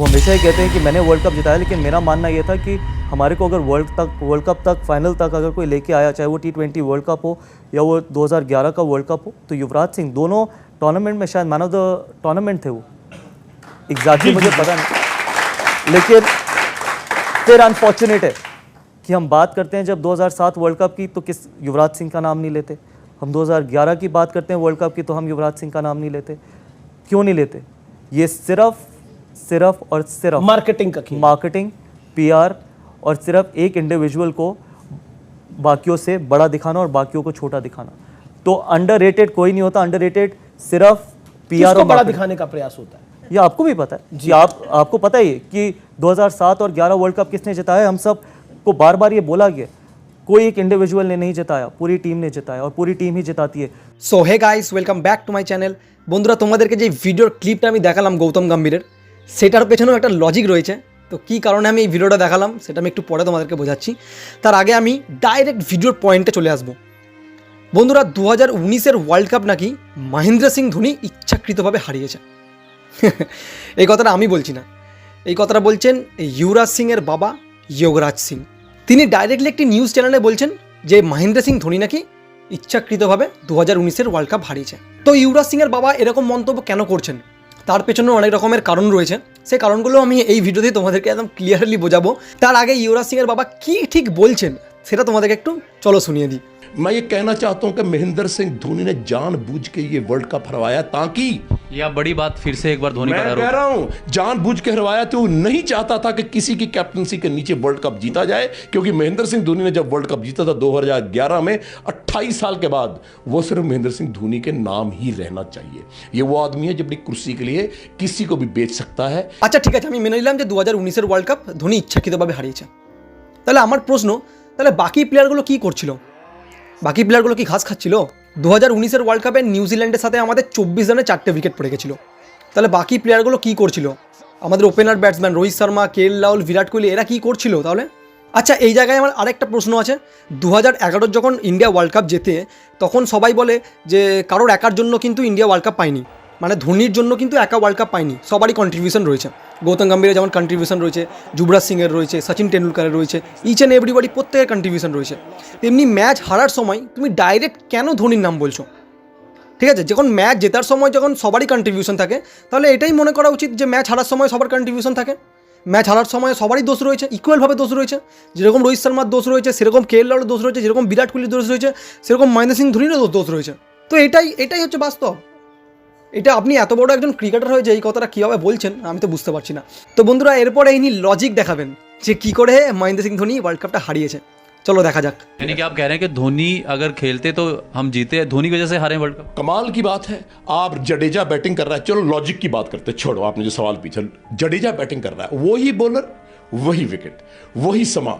वो हमेशा ही कहते हैं कि मैंने वर्ल्ड कप जिताया लेकिन मेरा मानना ये था कि हमारे को अगर वर्ल्ड तक वर्ल्ड कप तक फाइनल तक अगर कोई लेके आया चाहे वो टी ट्वेंटी वर्ल्ड कप हो या वो 2011 का वर्ल्ड कप हो तो युवराज सिंह दोनों टूर्नामेंट में शायद मैन ऑफ़ द टूर्नामेंट थे वो। एग्जैक्टली मुझे पता नहीं। लेकिन फिर अनफॉर्चुनेट है कि हम बात करते हैं जब 2007 वर्ल्ड कप की तो किस युवराज सिंह का नाम नहीं लेते। हम 2011 की बात करते हैं वर्ल्ड कप की तो हम युवराज सिंह का नाम नहीं लेते। क्यों नहीं लेते? ये सिर्फ़ सिर्फ और सिर्फ मार्केटिंग का खेल मार्केटिंग पीआर और सिर्फ एक इंडिविजुअल को बाकियों से बड़ा दिखाना और बाकियों को छोटा दिखाना तो अंडर कोई नहीं होता अंडर सिर्फ पीआर किसको और बड़ा marketing। दिखाने का प्रयास होता है ये आपको भी पता है कि आप आपको पता ही है कि 2007 और 11 वर्ल्ड कप किसने जिताया हम सब को बार बार ये बोला गया कोई एक इंडिविजुअल ने नहीं जिताया पूरी टीम ने जिताया और पूरी टीम ही जिताती है so hey guys welcome back to my channel বন্ধুরা তোমাদেরকে যে ভিডিওর ক্লিপটা আমি দেখালাম গৌতম গম্ভীরের সেটার পেছনেও একটা লজিক রয়েছে। তো কী কারণে আমি এই ভিডিওটা দেখালাম, সেটা আমি একটু পরে তোমাদেরকে বোঝাচ্ছি। তার আগে আমি ডাইরেক্ট ভিডিওর পয়েন্টে চলে আসব। বন্ধুরা দু হাজার উনিশের ওয়ার্ল্ড কাপ নাকি মহেন্দ্র সিং ধোনি ইচ্ছাকৃতভাবে হারিয়েছে। এই কথাটা আমি বলছি না। এই কথাটা বলছেন যুবরাজ সিংয়ের বাবা যোগরাজ সিং। তিনি ডাইরেক্টলি একটি নিউজ চ্যানেলে বলছেন যে, মহেন্দ্র সিং ধোনি নাকি ইচ্ছাকৃতভাবে দু হাজার উনিশের ওয়ার্ল্ড কাপ হারিয়েছে। তো যুবরাজ সিংয়ের বাবা এরকম মন্তব্য কেন করছেন? তার পেছনে অনেক রকমের কারণ রয়েছে। সে কারণগুলো আমি এই ভিডিওতেই তোমাদেরকে একদম ক্লিয়ারলি বোঝাবো। তার আগে ইউরাজ সিংয়ের বাবা কি ঠিক বলছেন, সেটা তোমাদেরকে একটু চলো শুনিয়ে দিই। मैं ये कहना चाहता हूं कि महेंद्र सिंह धोनी ने जानबूझ के ये वर्ल्ड कप हरवाया ताकि यह बड़ी बात फिर से एक बार धोनी मैं पर कह आरोप रहा हूं जानबूझ के हरवाया तो वो नहीं चाहता था कि किसी की कैप्टनसी के नीचे वर्ल्ड कप जीता जाए क्योंकि महेंद्र सिंह धोनी ने जब वर्ल्ड कप जीता था 2011 में 28 साल के बाद वो सिर्फ महेंद्र सिंह धोनी के नाम ही रहना चाहिए ये वो आदमी है जो अपनी कुर्सी के लिए किसी को भी बेच सकता है আচ্ছা ঠিক আছে আমি মেনে নিলাম যে দু হাজার উনিশের ওয়ার্ল্ড কাপ ধোনি ইচ্ছাকৃতভাবে হারিয়েছে তাহলে আমার প্রশ্ন তাহলে বাকি প্লেয়ারগুলো কি করছিল বাকি প্লেয়ারগুলো কি ঘাস খাচ্ছিল? দু হাজার উনিশের ওয়ার্ল্ড কাপে নিউজিল্যান্ডের সাথে আমাদের চব্বিশ রানে চারটে উইকেট পড়ে গেছিল। তাহলে বাকি প্লেয়ারগুলো কি করছিল? আমাদের opener batsman Rohit Sharma K L Rahul, Virat Kohli, এরা কি করছিল তাহলে? আচ্ছা এই জায়গায় আমার আরেকটা প্রশ্ন আছে। দু হাজার এগারোর যখন ইন্ডিয়া ওয়ার্ল্ড কাপ জেতে, তখন সবাই বলে যে কারোর একার জন্য কিন্তু ইন্ডিয়া ওয়ার্ল্ড কাপ পায়নি। মানে ধোনির জন্য কিন্তু একা ওয়ার্ল্ড কাপ পায়নি। সবারই কন্ট্রিবিউশন রয়েছে। গৌতম গম্ভীরের যেমন কন্ট্রিবিউশন রয়েছে, যুবরাজ সিংয়ের রয়েছে, সচিন টেন্ডুলকারের রয়েছে ইচ অ্যান্ড এভরিবডি প্রত্যেকের কন্ট্রিবিউশন রয়েছে। তেমনি ম্যাচ হারার সময় তুমি ডাইরেক্ট কেন ধোনির নাম বলছো? ঠিক আছে, যখন ম্যাচ জেতার সময় যখন সবারই কন্ট্রিবিউশন থাকে, তাহলে এটাই মনে করা উচিত যে ম্যাচ হারার সময় সবার কন্ট্রিবিউশন থাকে। ম্যাচ হারার সময় সবারই দোষ রয়েছে ইকুয়ালভাবে দোষ রয়েছে। যেরকম রোহিত শর্মার দোষ রয়েছে, সেরকম কে এল দোষ রয়েছে, যেরকম বিরাট কোহলির দোষ রয়েছে, সেরকম মহেন্দ্র সিং ধোনিরও দোষ রয়েছে। তো এটাই এটাই হচ্ছে বাস্তব। এটা আপনি এত বড় একজন ক্রিকেটার হয়ে যে এই কথাটা কীভাবে বলছেন আমি তো বুঝতে পারছি না তো বন্ধুরা এরপরে ইনি লজিক দেখাবেন যে কী করে মহেন্দ্র সিং ধোনি ওয়ার্ল্ড কাপটা হারিয়েছে চলো দেখা যাক यानी कि आप कह रहे हैं कि धोनी अगर खेलते तो हम जीते धोनी की वजह से हारे वर्ल्ड कप कमाल की बात है आप जडेजा बैटिंग कर रहा है चलो लॉजिक की बात करते हैं छोड़ो आपने जो सवाल पूछा जडेजा बैटिंग कर रहा है वही बॉलर वही विकेट वही समा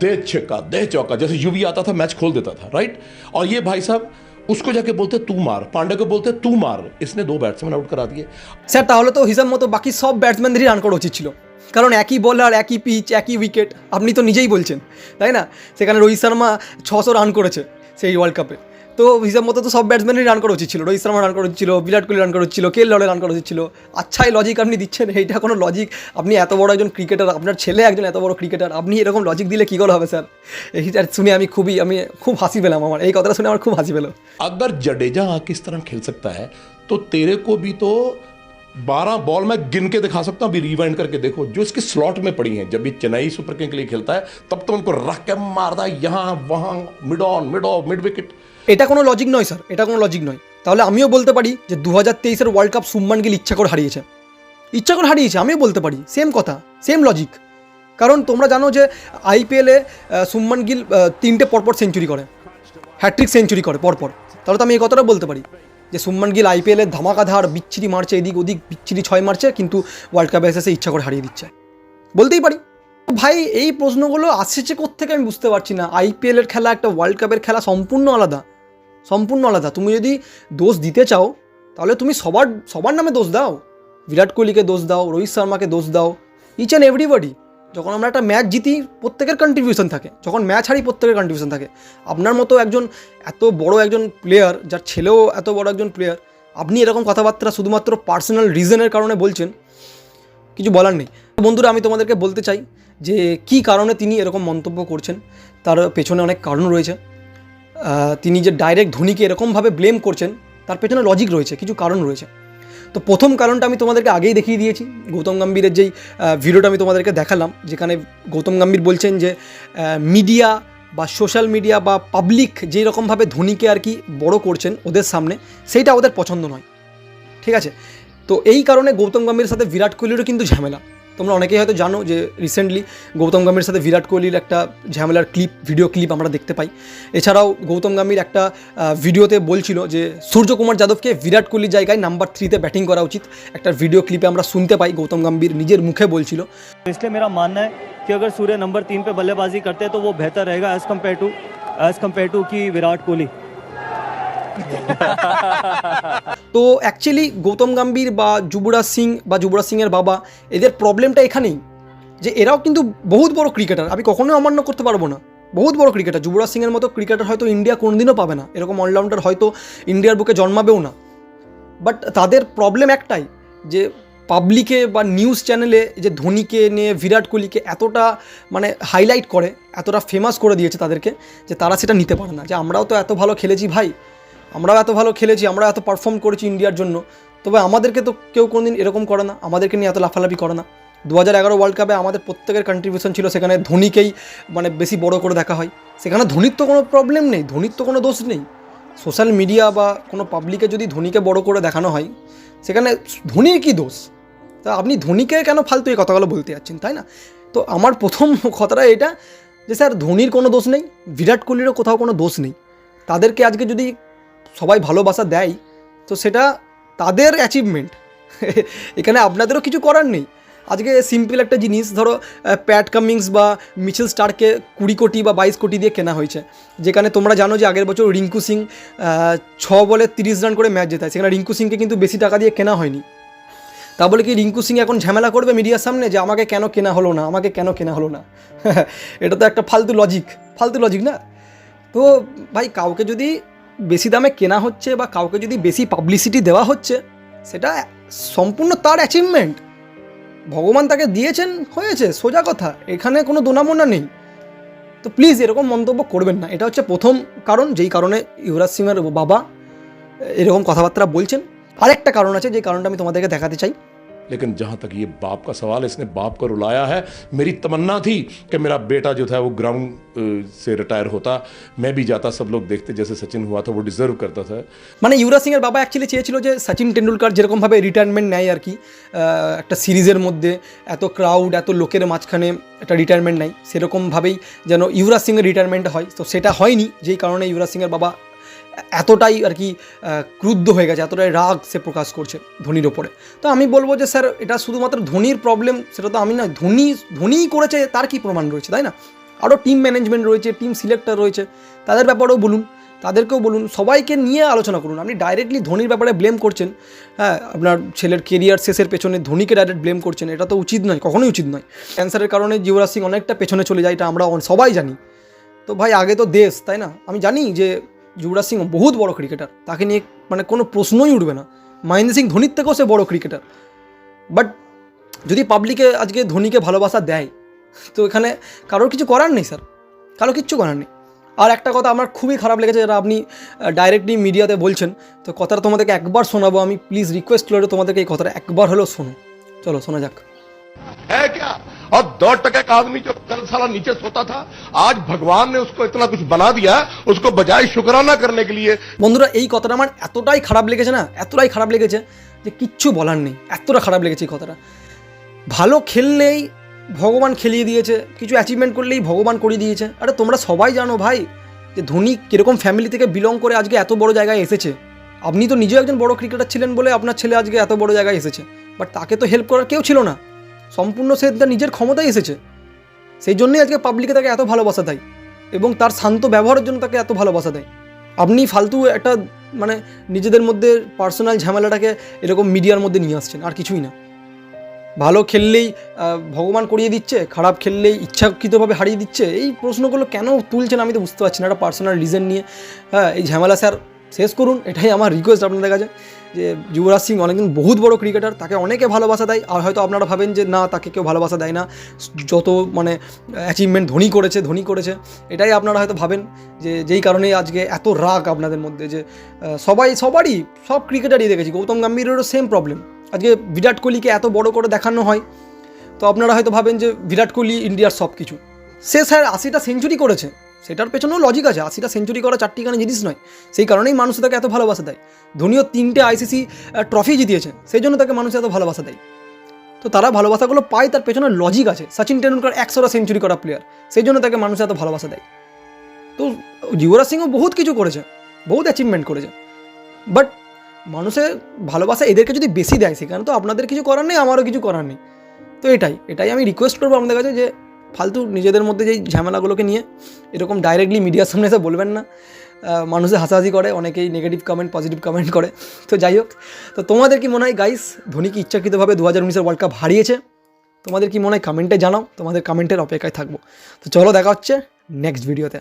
दे छक्का दे चौका जैसे यूवी आता था मैच खोल देता था राइट और ये भाई साहब उसको जाके बोलते तू मार पांडे को बोलते तू मार इसने दो बैट्समैन आउट करा दिए স্যার তাহলে তো হিসাব মতো বাকি সব ব্যাটসম্যানদেরই রান করা উচিত ছিল কারণ একই বলার একই পিচ একই উইকেট আপনি তো নিজেই বলছেন তাই না সেখানে রোহিত শর্মা ছশো রান করেছে সেই ওয়ার্ল্ড কাপে তো হিসাব মতো তো সব ব্যাটসম্যানেরই রান করা উচিত ছিল রোহিত শর্মা রান করা উচিত ছিল বিরাট কোহলি রান করা উচিত ছিল কে লড়ে রান করা উচিত ছিল আচ্ছা এই লজিক আপনি দিচ্ছেন এইটা কোনো লজিক আপনি এত বড় একজন ক্রিকেটার আপনার ছেলে একজন এত বড় ক্রিকেটার আপনি এরকম লজিক দিলে কী করে হবে স্যার এইটা শুনে আমি খুবই আমি খুব হাসি পেলাম আমার এই কথাটা শুনে আমার খুব হাসি পেলো अगर जडेजा आके इस तरह खेल सकता है तो तेरे को भी तो 12 बॉल मैं गिन के दिखा सकता हूं अभी रिवाइंड करके देखो जो इसके स्लॉट में पड़ी हैं जब भी चेन्नई सुपर किंग के लिए खेलता है तब तो उनको रख के मारता है यहां वहां mid on mid off mid wicket এটা কোনো লজিক নয় স্যার এটা কোনো লজিক নয়। তাহলে আমিও বলতে পারি যে দু হাজার তেইশের ওয়ার্ল্ড কাপ সুম্মান গিল ইচ্ছা করে হারিয়েছে। ইচ্ছা করে হারিয়েছে, আমিও বলতে পারি। সেম কথা সেম লজিক কারণ তোমরা জানো যে আইপিএলে সুম্মান গিল তিনটে পরপর সেঞ্চুরি করে। হ্যাট্রিক সেঞ্চুরি করে, পরপর। তাহলে তো আমি এই কথাটা বলতে পারি যে সুম্মান গিল আইপিএলে ধামাকাধার বিচ্ছিরি মারছে, এদিক ওদিক বিচ্ছিরি ছয় মারছে, কিন্তু ওয়ার্ল্ড কাপে এসে সে ইচ্ছা করে হারিয়ে দিচ্ছে। বলতেই পারি। ভাই, এই প্রশ্নগুলো আসছে কোত্থেকে আমি বুঝতে পারছি না। আইপিএলের খেলা একটা ওয়ার্ল্ড কাপের খেলা সম্পূর্ণ আলাদা। সম্পূর্ণ আলাদা। তুমি যদি দোষ দিতে চাও, তাহলে তুমি সবার সবার নামে দোষ দাও। বিরাট কোহলিকে দোষ দাও, রোহিত শর্মাকে দোষ দাও ইচ অ্যান্ড এভরিবডি যখন আমরা একটা ম্যাচ জিতি, প্রত্যেকের কন্ট্রিবিউশন থাকে। যখন ম্যাচ হারি, প্রত্যেকের কন্ট্রিবিউশন থাকে। আপনার মতো একজন এত বড় একজন প্লেয়ার যার ছেলেও এত বড় একজন প্লেয়ার আপনি এরকম কথাবার্তা শুধুমাত্র পার্সোনাল রিজনের কারণে বলছেন, কিছু বলার নেই। বন্ধুরা, আমি তোমাদেরকে বলতে চাই যে, কি কারণে তিনি এরকম মন্তব্য করছেন? তার পেছনে অনেক কারণ রয়েছে। তিনি যে ডাইরেক্ট ধোনিকে এরকমভাবে ব্লেম করছেন, তার পেছনে লজিক রয়েছে, কিছু কারণ রয়েছে। তো প্রথম কারণটা আমি তোমাদেরকে আগেই দেখিয়ে দিয়েছি, গৌতম গম্ভীরের যেই ভিডিওটা আমি তোমাদেরকে দেখালাম, যেখানে গৌতম গম্ভীর বলছেন যে মিডিয়া বা সোশ্যাল মিডিয়া বা পাবলিক যেই রকমভাবে ধোনিকে আর কি বড় করছেন ওদের সামনে, সেইটা ওদের পছন্দ নয়। ঠিক আছে? তো এই কারণে গৌতম গম্ভীরের সাথে বিরাট কোহলিরও কিন্তু ঝামেলা। তোমরা অনেকেই হয়তো জানো যে রিসেন্টলি গৌতম গম্ভীরের সাথে বিরাট কোহলির একটা ঝামেলার ক্লিপ ভিডিও ক্লিপ আমরা দেখতে পাই এছাড়াও গৌতম গম্ভীর একটা আহ, ভিডিওতে বলছিল যে সূর্যকুমার যাদবকে বিরাট কোহলির জায়গায় নাম্বার থ্রিতে ব্যাটিং করা উচিত একটা ভিডিও ক্লিপে আমরা শুনতে পাই গৌতম গম্ভীর নিজের মুখে বলছিল इसलिए मेरा मानना है कि अगर सूर्य नंबर तीन पे बल्लेबाजी करते हैं तो वो बेहतर रहेगा as compared to as compared to की विराट कोहली তো অ্যাকচুয়ালি গৌতম গাম্ভীর বা যুবরাজ সিং বা যুবরাজ সিংয়ের বাবা, এদের প্রবলেমটা এখানেই, যে এরাও কিন্তু বহুত বড় ক্রিকেটার আমি কখনোই অমান্য করতে পারব না। বহুত বড় ক্রিকেটার যুবরাজ সিংয়ের মতো ক্রিকেটার হয়তো ইন্ডিয়া কোনোদিনও পাবে না। এরকম অলরাউন্ডার হয়তো ইন্ডিয়ার বুকে জন্মাবেও না। বাট তাদের প্রবলেম একটাই, যে পাবলিকে বা নিউজ চ্যানেলে যে ধোনিকে নিয়ে, বিরাট কোহলিকে এতটা মানে হাইলাইট করে, এতটা ফেমাস করে দিয়েছে তাদেরকে, যে তারা সেটা নিতে পারে না। যে আমরাও তো এত ভালো খেলেছি ভাই আমরাও এত ভালো খেলেছি আমরা এত পারফর্ম করেছি ইন্ডিয়ার জন্য। তবে আমাদেরকে তো কেউ কোনোদিন এরকম করে না, আমাদেরকে নিয়ে এত লাফালাফি করে না। দু হাজার এগারো ওয়ার্ল্ড কাপে আমাদের প্রত্যেকের কন্ট্রিবিউশন ছিল, সেখানে ধোনিকেই মানে বেশি বড় করে দেখা হয়। সেখানে ধোনির তো কোনো প্রবলেম নেই, ধোনির তো কোনো দোষ নেই। সোশ্যাল মিডিয়া বা কোনো পাবলিকে যদি ধোনিকে বড় করে দেখানো হয়, সেখানে ধোনির কী দোষ? তা আপনি ধোনিকে কেন ফালতু এই কথাগুলো বলতে যাচ্ছেন, তাই না? তো আমার প্রথম কথাটা এটা যে, স্যার, ধোনির কোনো দোষ নেই, বিরাট কোহলিরও কোথাও কোনো দোষ নেই। তাদেরকে আজকে যদি সবাই ভালোবাসা দেয়, তো সেটা তাদের অ্যাচিভমেন্ট এখানে আপনাদেরও কিছু করার নেই। আজকে সিম্পল একটা জিনিস, ধরো প্যাট কামিংস বা মিচেল স্টারকে কুড়ি কোটি বা বাইশ কোটি দিয়ে কেনা হয়েছে। যেখানে তোমরা জানো যে আগের বছর রিঙ্কু সিং ছ বলে তিরিশ রান করে ম্যাচ জেতায়। সেখানে রিঙ্কু সিংকে কিন্তু বেশি টাকা দিয়ে কেনা হয়নি। তা বলে কি রিঙ্কু সিং এখন ঝামেলা করবে মিডিয়ার সামনে যে আমাকে কেন কেনা হলো না, আমাকে কেন কেনা হলো না? এটা তো একটা ফালতু লজিক ফালতু লজিক না? তো ভাই, কাউকে যদি বেশি দামে কেনা হচ্ছে বা কাউকে যদি বেশি পাবলিসিটি দেওয়া হচ্ছে, সেটা সম্পূর্ণ তার অ্যাচিভমেন্ট ভগবান তাকে দিয়েছেন, হয়েছে, সোজা কথা, এখানে কোনো দোনামোনা নেই। তো প্লিজ এরকম মন্তব্য করবেন না, এটা হচ্ছে প্রথম কারণ, যেই কারণে যুবরাজ সিংয়ের বাবা এরকম কথাবার্তা বলছেন। আরেকটা কারণ আছে যে কারণটা আমি তোমাদেরকে দেখাতে চাই। लेकिन जहां तक ये बाप का सवाल है इसने बाप को रुलाया है मेरी तमन्ना थी कि मेरा बेटा जो था वो ग्राउंड से रिटायर होता मैं भी जाता सब लोग देखते जैसे सचिन हुआ था वो डिजर्व करता था মানে युवराज সিংয়ের বাবা অ্যাকচুয়ালি চেয়েছিল যে সচিন টেন্ডুলকার যেরকমভাবে রিটায়ারমেন্ট নেয় আর কি আহ, একটা সিরিজের মধ্যে এত ক্রাউড এত লোকের মাঝখানে একটা রিটায়ারমেন্ট নেয় সেরকমভাবেই যেন ইউরাজ সিংয়ের রিটায়ারমেন্ট হয় তো সেটা হয়নি যেই কারণে ইউরাজ সিংয়ের বাবা এতটাই আর কি ক্রুদ্ধ হয়ে গেছে, এতটাই রাগ সে প্রকাশ করছে ধোনির ওপরে। তো আমি বলব যে, স্যার, এটা শুধুমাত্র ধোনির প্রবলেম সেটা তো আমি না ধোনি, ধোনিই করেছে, তার কি প্রমাণ রয়েছে, তাই না? আরও টিম ম্যানেজমেন্ট রয়েছে টিম সিলেক্টর রয়েছে, তাদের ব্যাপারেও বলুন, তাদেরকেও বলুন, সবাইকে নিয়ে আলোচনা করুন। আপনি ডাইরেক্টলি ধোনির ব্যাপারে ব্লেম করছেন হ্যাঁ আপনার ছেলের কেরিয়ার শেষের পেছনে ধোনিকে ডাইরেক্ট ব্লেম করছেন, এটা তো উচিত নয়, কখনোই উচিত নয়। ক্যান্সারের কারণে যুবরাজ সিং অনেকটা পেছনে চলে যায়, এটা আমরা সবাই জানি। তো ভাই, আগে তো দেশ, তাই না? আমি জানি যে যুবরাজ সিং বহুত বড় ক্রিকেটার তাকে নিয়ে মানে কোনো প্রশ্নই উঠবে না। মহেন্দ্র সিং ধোনির থেকেও সে বড় ক্রিকেটার বাট যদি পাবলিকে আজকে ধোনিকে ভালোবাসা দেয়, তো এখানে কারোর কিছু করার নেই স্যার কারও কিচ্ছু করার নেই। আর একটা কথা, আমার খুবই খারাপ লেগেছে যারা আপনি ডাইরেক্টলি মিডিয়াতে বলছেন, তো কথাটা তোমাদেরকে একবার শোনাবো। আমি প্লিজ রিকোয়েস্ট করে তোমাদেরকে এই কথাটা একবার হলেও শোনো। চলো, শোনা যাক। হ্যাঁ और दो टके का आदमी जो कल साला नीचे सोता था आज भगवान ने उसको इतना कुछ बना दिया उसको बजाय शुक्राना करने के लिए বন্ধুরা এই কথাটা আমার এতটাই খারাপ লেগেছে না এতটাই খারাপ লেগেছে যে কিচ্ছু বলার নেই এতটা খারাপ লেগেছে এই কথাটা ভালো খেললেই ভগবান খেলিয়ে দিয়েছে কিছু অ্যাচিভমেন্ট করলেই ভগবান করিয়ে দিয়েছে আরে তোমরা সবাই জানো ভাই যে ধোনি কীরকম ফ্যামিলি থেকে বিলং করে আজকে এত বড় জায়গায় এসেছে আপনি তো নিজেও একজন বড় ক্রিকেটার ছিলেন বলে আপনার ছেলে আজকে এত বড় জায়গায় এসেছে বাট তাকে তো হেল্প করার কেউ ছিল না সম্পূর্ণ সে তার নিজের ক্ষমতায় এসেছে। সেই জন্যই আজকে পাবলিকে তাকে এত ভালোবাসা দেয় এবং তার শান্ত ব্যবহারের জন্য তাকে এত ভালোবাসা দেয়। আপনি ফালতু একটা মানে নিজেদের মধ্যে পার্সোনাল ঝামেলাটাকে এরকম মিডিয়ার মধ্যে নিয়ে আসছেন, আর কিছুই না। ভালো খেললেই ভগবান করিয়ে দিচ্ছে, খারাপ খেললেই ইচ্ছাকৃতভাবে হারিয়ে দিচ্ছে, এই প্রশ্নগুলো কেন তুলছেন আমি তো বুঝতে পারছি না, একটা পার্সোনাল রিজন নিয়ে। হ্যাঁ এই ঝামেলা স্যার, শেষ করুন, এটাই আমার রিকোয়েস্ট আপনাদের কাছে। যে যুবরাজ সিং অনেকদিন বহুত বড় ক্রিকেটার তাকে অনেকে ভালোবাসা দেয়। আর হয়তো আপনারা ভাবেন যে, না, তাকে কেউ ভালোবাসা দেয় না। যত মানে অ্যাচিভমেন্ট ধোনি করেছে ধোনি করেছে, এটাই আপনারা হয়তো ভাবেন যে, যেই কারণেই আজকে এত রাগ আপনাদের মধ্যে যে সবাই, সবারই, সব ক্রিকেটারই দেখেছি। গৌতম গম্ভীরেরও সেম প্রবলেম আজকে বিরাট কোহলিকে এত বড় করে দেখানো হয়, তো আপনারা হয়তো ভাবেন যে, বিরাট কোহলি, ইন্ডিয়ার সব কিছু সে স্যার আশিটা সেঞ্চুরি করেছে। সেটার পেছনেও লজিক আছে। আশিটা সেঞ্চুরি করা চারটি চারটিখানে জিনিস নয়। সেই কারণেই মানুষ তাকে এত ভালোবাসা দেয়। ধোনিও তিনটে আইসিসি ট্রফি জিতিয়েছে। সেই জন্য তাকে মানুষ এত ভালোবাসা দেয়। তো তারা ভালোবাসাগুলো পায়, তার পেছনে লজিক আছে। সচিন টেন্ডুলকার একশোটা সেঞ্চুরি করা প্লেয়ার সেই জন্য তাকে মানুষ এত ভালোবাসা দেয়। তো যুবরাজ সিংও বহুত কিছু করেছে। বহুত অ্যাচিভমেন্ট করেছে। বাট মানুষের ভালোবাসা এদেরকে যদি বেশি দেয়, সেখানে তো আপনাদের কিছু করার নেই, আমারও কিছু করার নেই। তো এটাই এটাই আমি রিকোয়েস্ট করব আপনাদের কাছে যে ফালতু নিজেদের মধ্যে যেই ঝামেলাগুলোকে নিয়ে এরকম ডাইরেক্টলি মিডিয়ার সামনে এসে বলবেন না। মানুষে হাসাহাসি করে, অনেকেই নেগেটিভ কমেন্ট পজিটিভ কমেন্ট করে। তো যাই হোক, তো তোমাদের কি মনে হয় গাইস ধোনি কি ইচ্ছাকৃতভাবে দু হাজার উনিশের ওয়ার্ল্ড কাপ হারিয়েছে? তোমাদের কি মনে হয় কমেন্টে জানাও, তোমাদের কমেন্টের অপেক্ষায় থাকব। তো চলো দেখা হচ্ছে নেক্সট ভিডিওতে